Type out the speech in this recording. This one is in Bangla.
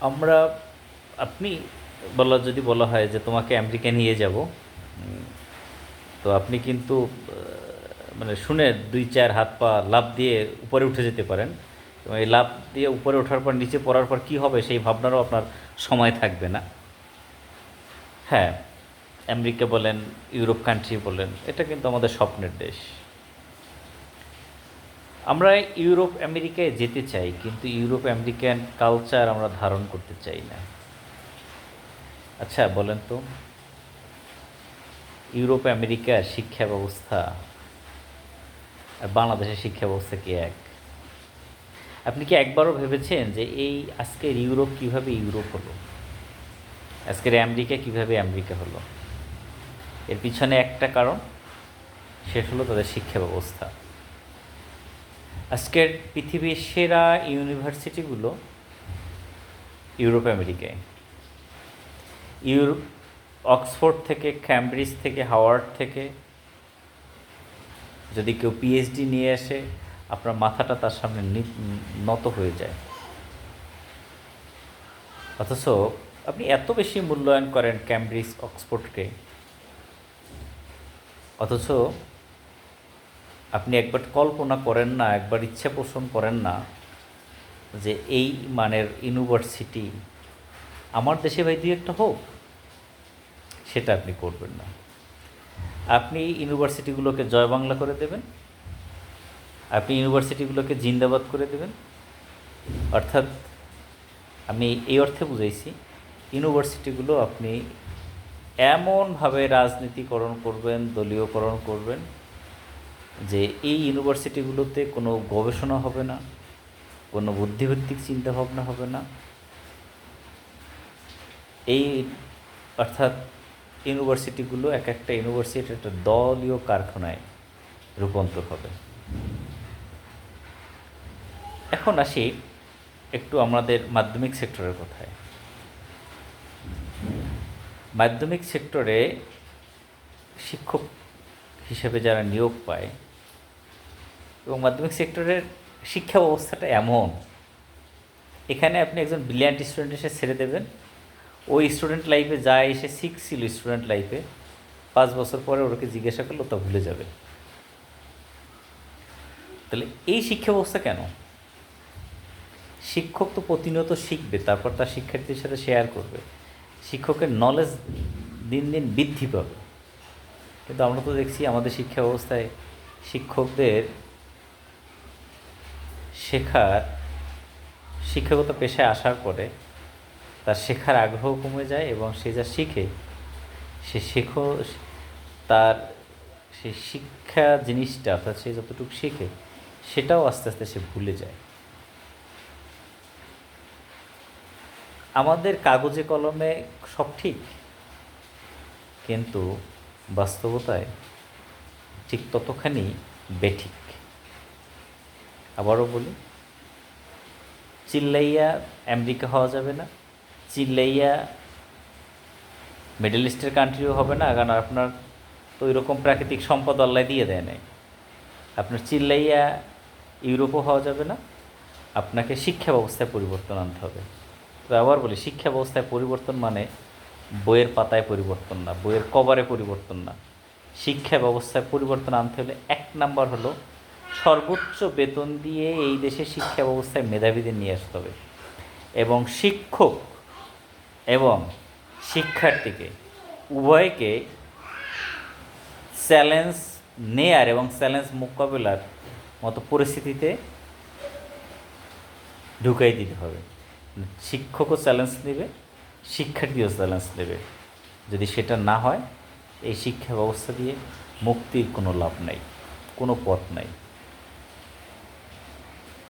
আমরা, আপনি বলা, যদি বলা হয় যে তোমাকে আমেরিকা নিয়ে যাব তো আপনি কিন্তু মানে শুনে দুই চার হাত পা লাভ দিয়ে উপরে উঠে যেতে পারেন। এই লাভ দিয়ে উপরে ওঠার পর, নিচে পড়ার পর কী হবে সেই ভাবনারও আপনার সময় থাকবে না। হ্যাঁ আমেরিকা বলেন, ইউরোপ কান্ট্রি বলেন, এটা কিন্তু আমাদের স্বপ্নের দেশ। আমরা ইউরোপ, আমেরিকায় যেতে চাই, কিন্তু ইউরোপ, আমেরিকান কালচার আমরা ধারণ করতে চাই না। আচ্ছা বলেন তো। ইউরোপ আমেরিকার শিক্ষা ব্যবস্থা আর বাংলাদেশের শিক্ষা ব্যবস্থা কি এক? আপনি কি একবারও ভেবেছেন যে এই আজকের ইউরোপ কীভাবে ইউরোপ হলো? আজকের আমেরিকা কীভাবে আমেরিকা হলো? এর পিছনে একটা কারণ, সেটা হলো তাদের শিক্ষা ব্যবস্থা। আজকের পৃথিবীর সেরা ইউনিভার্সিটিগুলো ইউরোপ, আমেরিকায়। ইউরোপ, অক্সফোর্ড থেকে, ক্যামব্রিজ থেকে, হাওয়ার্ড থেকে। যদি কেউ পিএইচডি নিয়ে আসে, আপনার মাথাটা তার সামনে নত হয়ে যায়। অথচ আপনি এত বেশি মূল্যায়ন করেন ক্যামব্রিজ, অক্সফোর্ডকে। অথচ আপনি একবার কল্পনা করেন না, একবার ইচ্ছা পোষণ করেন না যে এই মানের ইউনিভার্সিটি আমার দেশে ভাই দুই একটা হোক, সেটা আপনি করবেন না। আপনি ইউনিভার্সিটিগুলোকে জয় বাংলা করে দেবেন, আপনি ইউনিভার্সিটিগুলোকে জিন্দাবাদ করে দেবেন। অর্থাৎ আমি এই অর্থে বুঝাইছি, ইউনিভার্সিটিগুলো আপনি এমনভাবে রাজনীতিকরণ করবেন, দলীয়করণ করবেন যে এই ইউনিভার্সিটিগুলোতে কোনো গবেষণা হবে না, কোনো বুদ্ধিভিত্তিক চিন্তাভাবনা হবে না। এই অর্থাৎ ইউনিভার্সিটিগুলো এক একটা ইউনিভার্সিটি একটা দলীয় কারখানায় রূপান্তর হবে। এখন আসি একটু আমাদের মাধ্যমিক সেক্টরের কথায়। মাধ্যমিক সেক্টরে শিক্ষক হিসেবে যারা নিয়োগ পায় এবং মাধ্যমিক সেক্টরের শিক্ষা ব্যবস্থাটা এমন। এখানে আপনি একজন ব্রিলিয়ান্ট স্টুডেন্ট এসে ছেড়ে দেবেন। ওই স্টুডেন্ট লাইফে যা এসে শিখছিল স্টুডেন্ট লাইফে পাঁচ বছর পরে ওকে জিজ্ঞাসা করল, তা ভুলে যাবে। তাহলে এই শিক্ষা ব্যবস্থা কেন? শিক্ষক তো প্রতিনিয়ত শিখবে, তারপর তার শিক্ষার্থীদের সাথে শেয়ার করবে। শিক্ষকের নলেজ দিন দিন বৃদ্ধি পাবে। কিন্তু আমরা তো দেখছি আমাদের শিক্ষা ব্যবস্থায় শিক্ষকদের শেখার, শিক্ষাগত পেশায় আসার পরে তার শেখার আগ্রহ কমে যায় এবং সে যা শিখে, সে শেখো, তার সে শিক্ষা জিনিসটা অর্থাৎ সে যতটুকু শেখে, সেটাও আস্তে আস্তে সে ভুলে যায়। আমাদের কাগজে কলমে সব ঠিক, কিন্তু বাস্তবতায় ঠিক ততখানি বেঠিক। আবারও বলি, চিল্লাইয়া আমেরিকা হওয়া যাবে না, চিল্লাইয়া মিডল ইস্টের কান্ট্রিও হবে না, কারণ আপনার তো ওইরকম প্রাকৃতিক সম্পদ আল্লাহ দিয়ে দেয় নাই। আপনার চিল্লাইয়া ইউরোপও হওয়া যাবে না, আপনাকে শিক্ষা ব্যবস্থায় পরিবর্তন আনতে হবে। তো আবার বলি, শিক্ষা ব্যবস্থায় পরিবর্তন মানে বইয়ের পাতায় পরিবর্তন না, বইয়ের কভারে পরিবর্তন না। শিক্ষা ব্যবস্থায় পরিবর্তন আনতে হলে এক নাম্বার হলো সর্বোচ্চ বেতন দিয়ে এই দেশে শিক্ষা ব্যবস্থায় মেধাবীদের নিয়ে আসতে হবে। এবং শিক্ষক এবং শিক্ষার্থীকে, উভয়কে চ্যালেঞ্জ নেয়ার এবং চ্যালেঞ্জ মোকাবেলার মতো পরিস্থিতিতে ঢুকাই দিতে হবে। শিক্ষকও চ্যালেঞ্জ নেবে, শিক্ষার্থীও চ্যালেঞ্জ নেবে। যদি সেটা না হয়, এই শিক্ষা ব্যবস্থা দিয়ে মুক্তির কোনো লাভ নাই, কোনো পথ নাই।